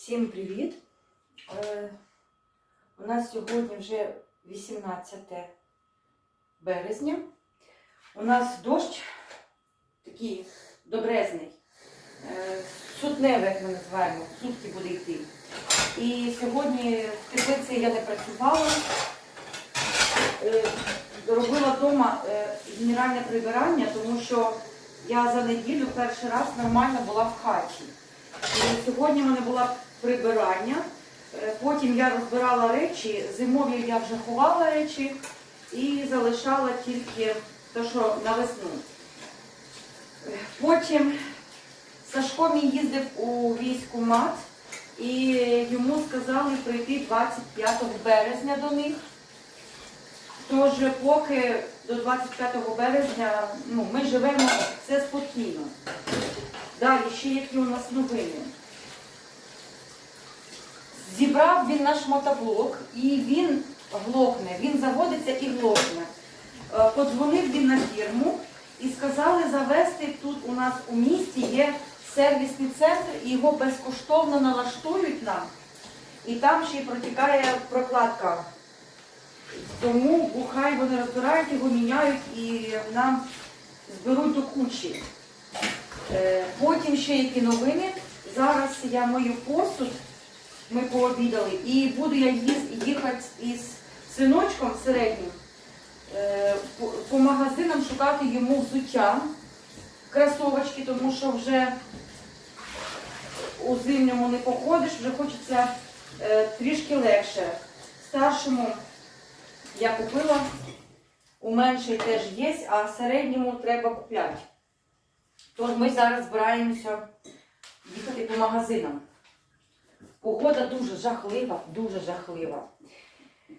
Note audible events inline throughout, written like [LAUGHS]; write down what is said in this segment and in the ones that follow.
Всім привіт! Е, у нас сьогодні вже 18 березня. У нас дощ такий добрезний, е, сутневий, як ми називаємо, сутки буде йти. І сьогодні в теплиці я не працювала, е, робила вдома е, генеральне прибирання, тому що я за неділю перший раз нормально була в хаті. І сьогодні в мене було прибирання. Е, Потім я розбирала речі, зимові я вже ховала речі і залишала тільки те, що на весну. Е, Потім Сашко мій їздив у військкомат і йому сказали прийти 25 березня до них. Тож поки до 25 березня ну, ми живемо все спокійно. Далі, ще які у нас новини. Зібрав він наш мотоблок і він глохне, він заводиться і глохне. Е, Подзвонив він на фірму і сказали завести тут у нас у місті є сервісний центр, і його безкоштовно налаштують нам. І там ще й протікає прокладка. Тому бухай вони розбирають його, міняють і нам зберуть до кучі. Е, Потім ще які новини. Зараз я мою посуд, ми пообідали, і буду я їхати із синочком середнім е, по, магазинам шукати йому взуття, кросовочки, тому що вже у зимньому не походиш, вже хочеться е, трішки легше. Старшому я купила, у меншій теж є, а середньому треба купляти. Тож ми зараз збираємося їхати по магазинам. Погода дуже жахлива, дуже жахлива. Е,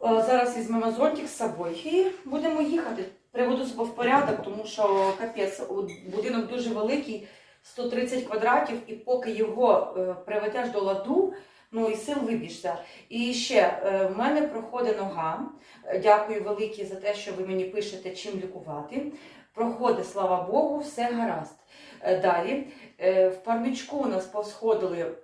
Зараз візьмемо зонтик з собою і будемо їхати. Приведу себе в порядок, тому що капець, будинок дуже великий, 130 квадратів, і поки його е, приведеш до ладу, ну і сил вибіжся. І ще е, в мене проходить нога. Дякую велике за те, що ви мені пишете, чим лікувати. Проходить, слава Богу, все гаразд. Далі в парничку у нас посходили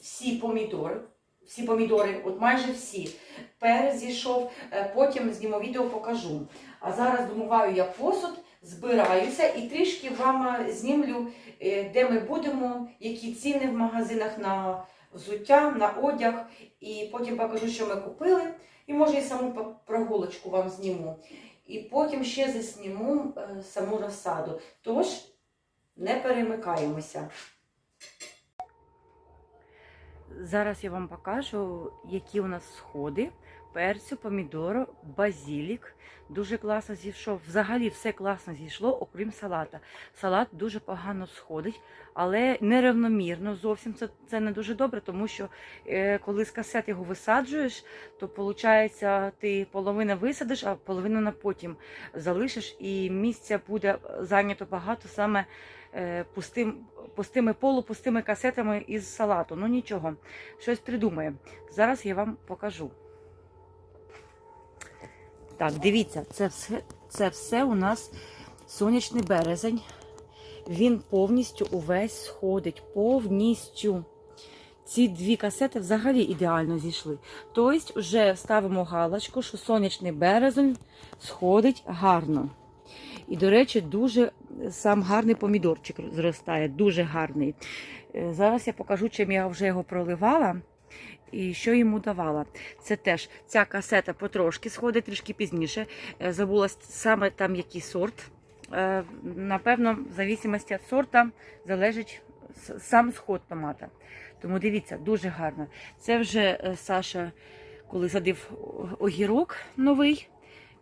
всі помідори. Всі помідори, от майже всі. Перець е, потім зніму відео покажу. А зараз домиваю я посуд, збираюся і трішки вам е, знімлю, е, де ми будемо, які ціни в магазинах на взуття, на одяг. І потім покажу, що ми купили. І може і саму прогулочку вам зніму. І потім ще засніму саму розсаду. Тож не перемикаємося. Зараз я вам покажу, які у нас сходи. Перцю, помідору, базілік. Дуже класно зійшов. Взагалі все класно зійшло, окрім салата. Салат дуже погано сходить, але нерівномірно зовсім це, це не дуже добре, тому що е, коли з касет його висаджуєш, то виходить, ти половину висадиш, а половину на потім залишиш, і місця буде зайнято багато саме пустим, пустими полупустими касетами із салату. Ну нічого, щось придумаємо. Зараз я вам покажу. Так, дивіться, це все, це все у нас сонячний березень. Він повністю увесь сходить. Повністю. Ці дві касети взагалі ідеально зійшли. Тобто, вже ставимо галочку, що сонячний березень сходить гарно. І, до речі, дуже сам гарний помідорчик зростає, дуже гарний. Е, Зараз я покажу, чим я вже його проливала і що йому давала. Це теж ця касета потрошки сходить, трішки пізніше. Е, Забула саме там який сорт. Е, Напевно, в зависимості від сорта залежить сам сход томата. Тому дивіться, дуже гарно. Це вже е, Саша, коли садив огірок новий,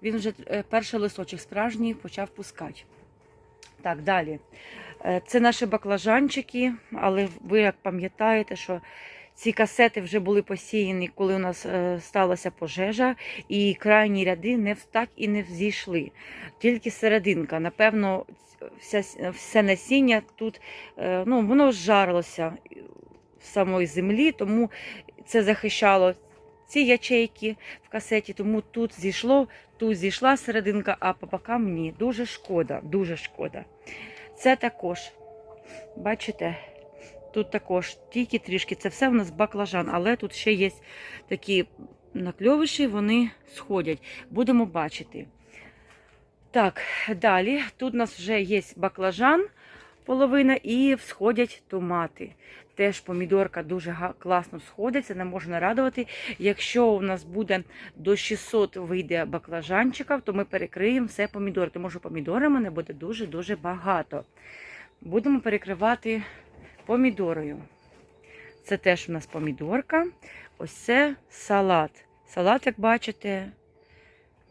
він вже е, перший листочок справжній почав пускати. Так, далі. Е, Це наші баклажанчики, але ви як пам'ятаєте, що ці касети вже були посіяні, коли у нас е, сталася пожежа, і крайні ряди не так і не взійшли. Тільки серединка. Напевно, вся, все насіння тут ну, воно зжарилося в самої землі, тому це захищало ці ячейки в касеті, тому тут зійшло, тут зійшла серединка, а по бокам ні. Дуже шкода, дуже шкода. Це також, бачите, Тут також тільки трішки, це все у нас баклажан, але тут ще є такі накльовиші, вони сходять. Будемо бачити. Так, далі. Тут у нас вже є баклажан, половина, і всходять томати. Теж помідорка дуже класно сходиться, не можна радувати. Якщо у нас буде до 600 вийде баклажанчиків, то ми перекриємо все помідори, тому що помідори мене буде дуже-дуже багато. Будемо перекривати помідорою. Це теж у нас помідорка. Ось це салат. Салат, як бачите,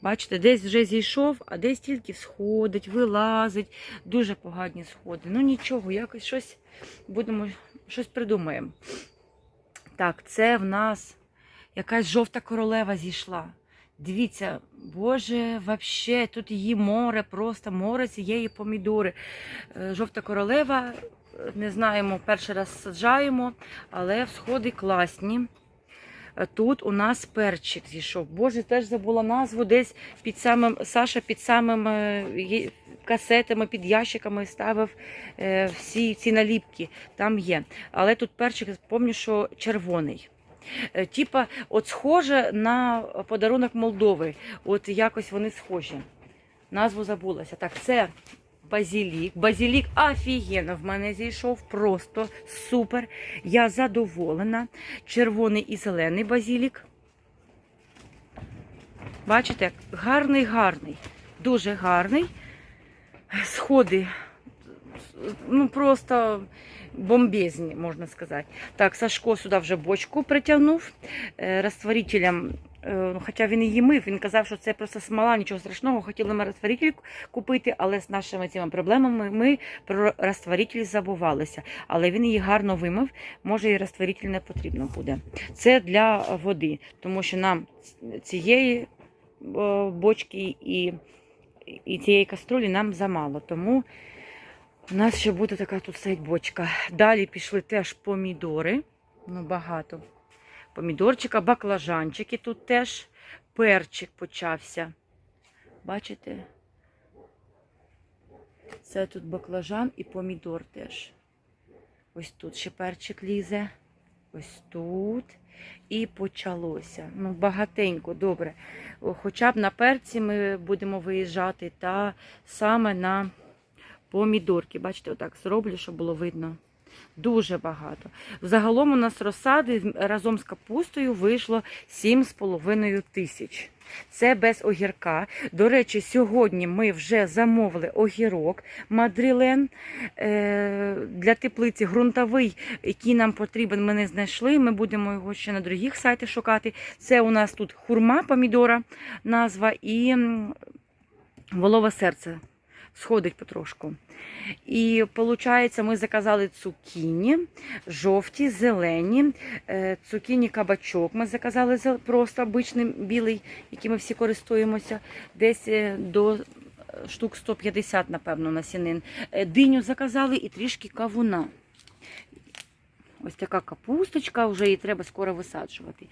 бачите, десь вже зійшов, а десь тільки сходить, вилазить. Дуже погані сходи. Ну нічого, якось щось будемо, щось придумаємо. Так, це в нас якась жовта королева зійшла. Дивіться, Боже, вообще, тут її море, просто море цієї помідори. Е, Жовта королева, не знаємо, перший раз саджаємо, але всходи класні. Е, Тут у нас перчик зійшов. Боже, теж забула назву. Десь під самим Саша під самими касетами, під ящиками ставив е, всі ці наліпки. Там є. Але тут перчик, пам'ятаю, що червоний. Е, Типа, от схоже на подарунок Молдови. От якось вони схожі. Назву забулася. Так, це базілік. Базілік офігенно в мене зійшов. Просто супер. Я задоволена. Червоний і зелений базілік. Бачите, гарний, гарний. Дуже гарний. Сходи. Ну, просто бомбезні, можна сказати. Так, Сашко сюди вже бочку притягнув е, розтворителем. ну, Хоча він її мив, він казав, що це просто смола, нічого страшного. Хотіли ми розтворитель купити, але з нашими цими проблемами ми про розтворитель забувалися. Але він її гарно вимив, може і розтворитель не потрібно буде. Це для води, тому що нам цієї бочки і, і цієї каструлі нам замало. Тому у нас ще буде така тут стоїть бочка. Далі пішли теж помідори. Ну, багато. Помідорчика, баклажанчики тут теж. Перчик почався. Бачите? Це тут баклажан і помідор теж. Ось тут ще перчик лізе. Ось тут. І почалося. Ну, багатенько, добре. Хоча б на перці ми будемо виїжджати, та саме на помідорки. Бачите, отак зроблю, щоб було видно. Дуже багато. Загалом у нас розсади разом з капустою вийшло 7,5 тисяч. Це без огірка. До речі, сьогодні ми вже замовили огірок Мадрілен е, для теплиці ґрунтовий, який нам потрібен, ми не знайшли. Ми будемо його ще на других сайтах шукати. Це у нас тут хурма помідора, назва і волове серце. Сходить потрошку. І виходить, ми заказали цукіні, жовті, зелені, е, цукіні кабачок. Ми заказали просто обичний білий, яким ми всі користуємося, десь е, до е, штук 150, напевно, насінин. Диню заказали і трішки кавуна. Ось така капусточка, вже її треба скоро висаджувати.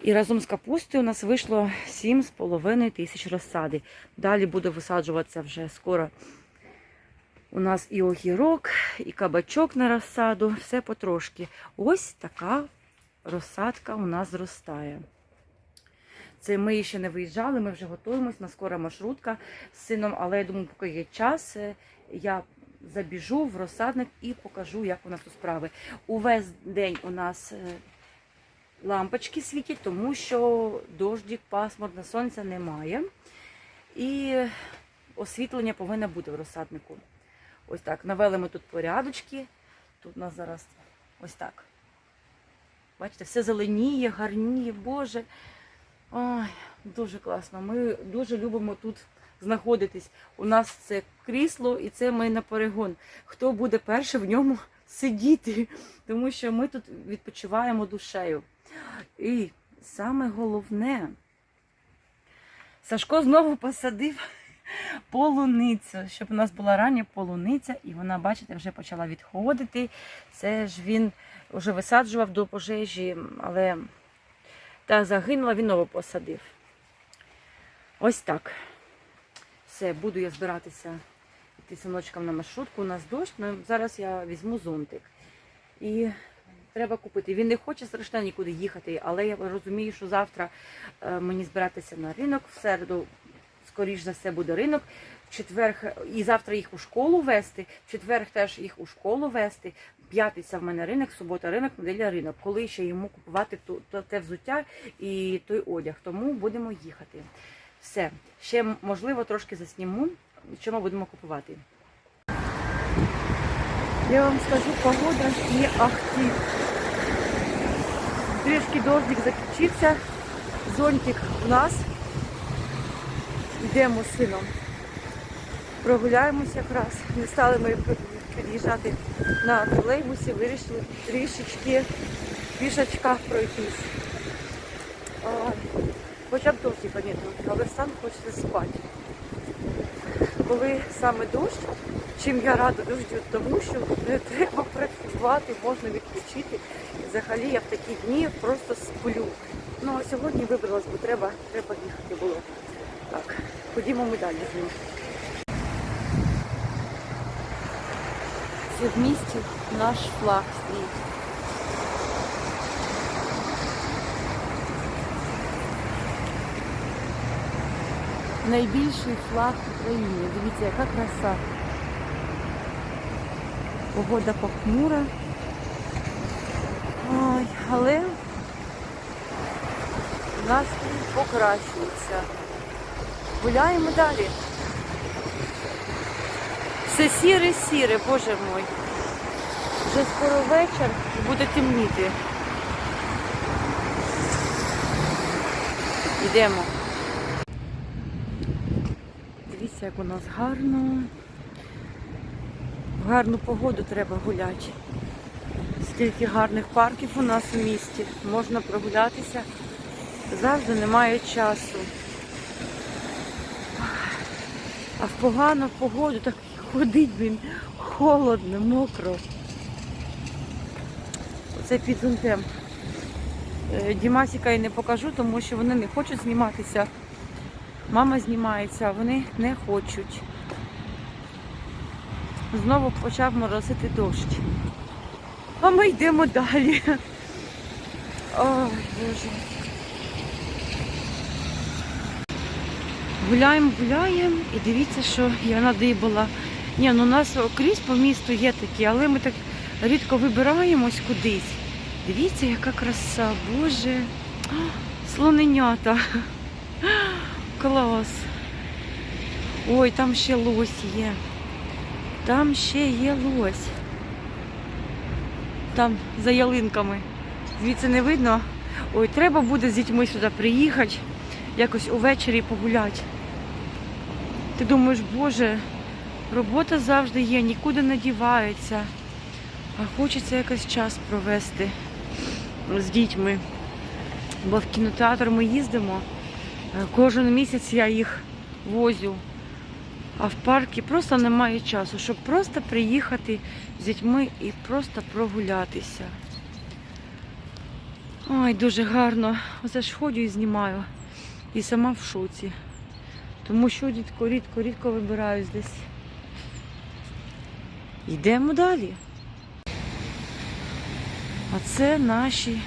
І разом з капустою у нас вийшло 7,5 тисяч розсади. Далі буде висаджуватися вже скоро. У нас і огірок, і кабачок на розсаду, все потрошки. Ось така розсадка у нас зростає. Це ми ще не виїжджали, ми вже готуємось, на скоро маршрутка з сином, але я думаю, поки є час, е, я забіжу в розсадник і покажу, як у нас тут справи. Увесь день у нас е, лампочки світять, тому що дождик, пасмурне сонця немає. І освітлення повинно бути в розсаднику. Ось так. Навели ми тут порядочки. Тут у нас зараз ось так. Бачите, все зеленіє, гарніє, Боже. Ой, дуже класно. Ми дуже любимо тут знаходитись. У нас це крісло і це ми на перегон. Хто буде перший в ньому [LAUGHS] сидіти? Тому що ми тут відпочиваємо душею. І саме головне, Сашко знову посадив полуницю, щоб у нас була рання полуниця, і вона, бачите, вже почала відходити. Це ж він вже висаджував до пожежі, але та загинула, він нову посадив. Ось так. Все, буду я збиратися йти синочкам на маршрутку. У нас дощ, ну зараз я візьму зонтик. І треба купити. Він не хоче страшно нікуди їхати, але я розумію, що завтра е, мені збиратися на ринок, в середу, скоріш за все, буде ринок. В четвер і завтра їх у школу вести, в четвер теж їх у школу вести. П'ятниця в мене ринок, субота ринок, неділя ринок. Коли ще йому купувати те взуття і той одяг. Тому будемо їхати. Все. Ще можливо трошки засніму, що ми будемо купувати. Я вам скажу, погода не ахти. Трішки дождик закінчився, зонтик у нас. Йдемо з сином. Прогуляємося якраз. Не стали ми під'їжджати на тролейбусі, вирішили трішечки в пішачках пройтись. Хоча б дощика не але сам хочеться спати. Коли саме дощ, чим я рада дождю, тому що не треба працювати, можна відпочити. Взагалі я в такі дні просто сплю. Ну а сьогодні вибралась, бо треба, треба їхати було. Так, ходімо ми далі з ним. Це в місті наш флаг стоїть. Найбільший флаг України. Дивіться, яка краса. Погода похмура. Ой, але настрій покращується. Гуляємо далі. Все сіре-сіре, боже мой. Вже скоро вечір і буде темніти. Йдемо. Дивіться, як у нас гарно. Гарну погоду треба гуляти. Скільки гарних парків у нас у місті. Можна прогулятися. Завжди немає часу. А в погану погоду так ходить він холодно, мокро. Оце під зонтем. Е, Дімасіка я не покажу, тому що вони не хочуть зніматися. Мама знімається, а вони не хочуть. Знову почав моросити дощ. А ми йдемо далі. Ой, Боже. Гуляємо, гуляємо і дивіться, що я надибала. Ні, ну у нас крізь по місту є такі, але ми так рідко вибираємось кудись. Дивіться, яка краса, Боже. Слоненята. Клас. Ой, там ще лось є. Там ще є лось. Там за ялинками. Звідси не видно. Ой, треба буде з дітьми сюди приїхати, якось увечері погуляти. Ти думаєш, боже, робота завжди є, нікуди не дівається. А хочеться якось час провести з дітьми. Бо в кінотеатр ми їздимо. Е, Кожен місяць я їх возю. А в парку просто немає часу, щоб просто приїхати з дітьми і просто прогулятися. Ой, дуже гарно. Оце ж ходю і знімаю. І сама в шоці. Тому що рідко, рідко, рідко вибираюсь десь. Йдемо далі. А це наші,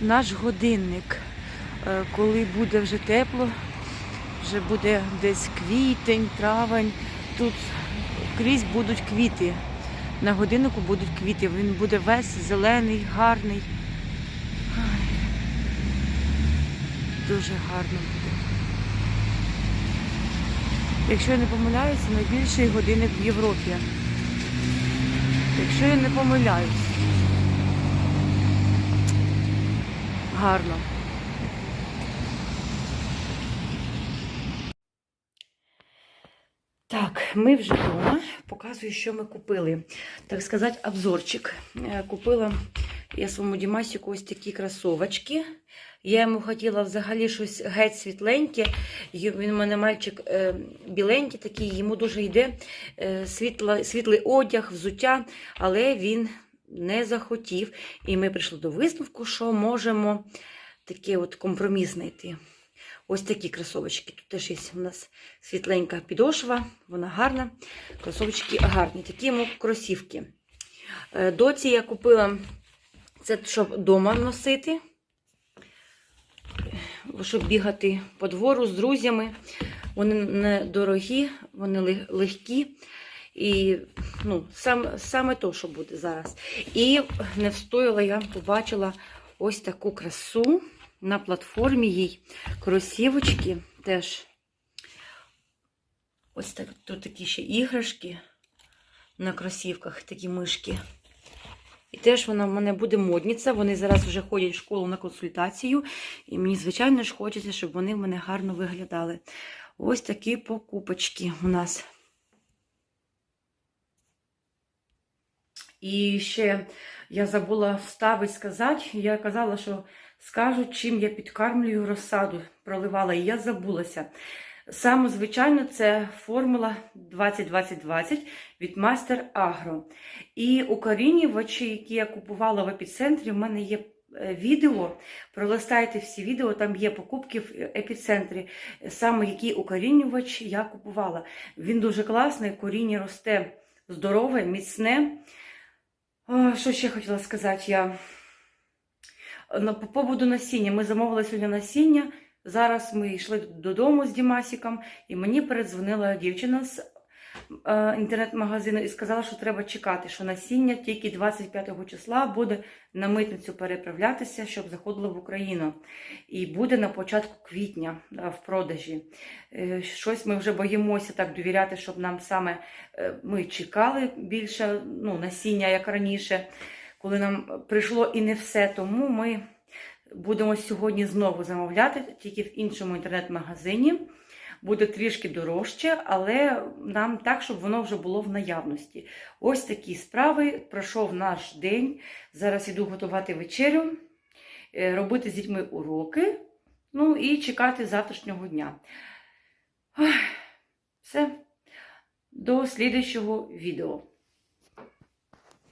наш годинник. Е, Коли буде вже тепло, вже буде десь квітень, травень. Тут крізь будуть квіти. На годиннику будуть квіти. Він буде весь зелений, гарний. Дуже гарно буде. Якщо я не помиляюся, найбільший годинник в Європі. Якщо я не помиляюсь. Гарно. Так, ми вже вдома. Показую, що ми купили. Так сказати, обзорчик. Е, Купила я своєму Дімасіку ось такі кросовочки. Я йому хотіла взагалі щось геть світленьке. Він у мене мальчик е, біленький такий, йому дуже йде е, світла, світлий одяг, взуття, але він не захотів. І ми прийшли до висновку, що можемо такий от компроміс знайти. Ось такі кросовочки. Тут теж є у нас світленька підошва, вона гарна. Кросовочки гарні. Такі йому кросівки. Е, Доці я купила це, щоб вдома носити, щоб бігати по двору з друзями. Вони недорогі, вони легкі. І ну, сам, саме то, що буде зараз. І не встояла, я побачила ось таку красу на платформі їй. Кросівочки теж. Ось так, тут такі ще іграшки на кросівках, такі мишки. І теж вона в мене буде модниця. Вони зараз вже ходять в школу на консультацію. І мені, звичайно ж, хочеться, щоб вони в мене гарно виглядали. Ось такі покупочки у нас. І ще я забула вставити сказати. Я казала, що скажуть, чим я підкармлюю розсаду, проливала, і я забулася. Саме звичайно, це формула 20-20-20 від Мастер Агро. І укорінювачі, які я купувала в епіцентрі, в мене є е, відео. Пролистайте всі відео, там є покупки в епіцентрі, саме який укорінювач я купувала. Він дуже класний, коріння росте здорове, міцне. Що ще хотіла сказати? Я по поводу насіння. Ми замовили сьогодні насіння. Зараз ми йшли додому з Дімасіком, і мені передзвонила дівчина з е, інтернет-магазину і сказала, що треба чекати, що насіння тільки 25 числа буде на митницю переправлятися, щоб заходило в Україну. І буде на початку квітня е, в продажі. Е, Щось ми вже боїмося так довіряти, щоб нам саме ми чекали більше ну, насіння, як раніше, коли нам прийшло і не все. Тому ми будемо сьогодні знову замовляти, тільки в іншому інтернет-магазині. Буде трішки дорожче, але нам так, щоб воно вже було в наявності. Ось такі справи. Пройшов наш день. Зараз іду готувати вечерю, е, робити з дітьми уроки, ну і чекати завтрашнього дня. Все. До слідчого відео.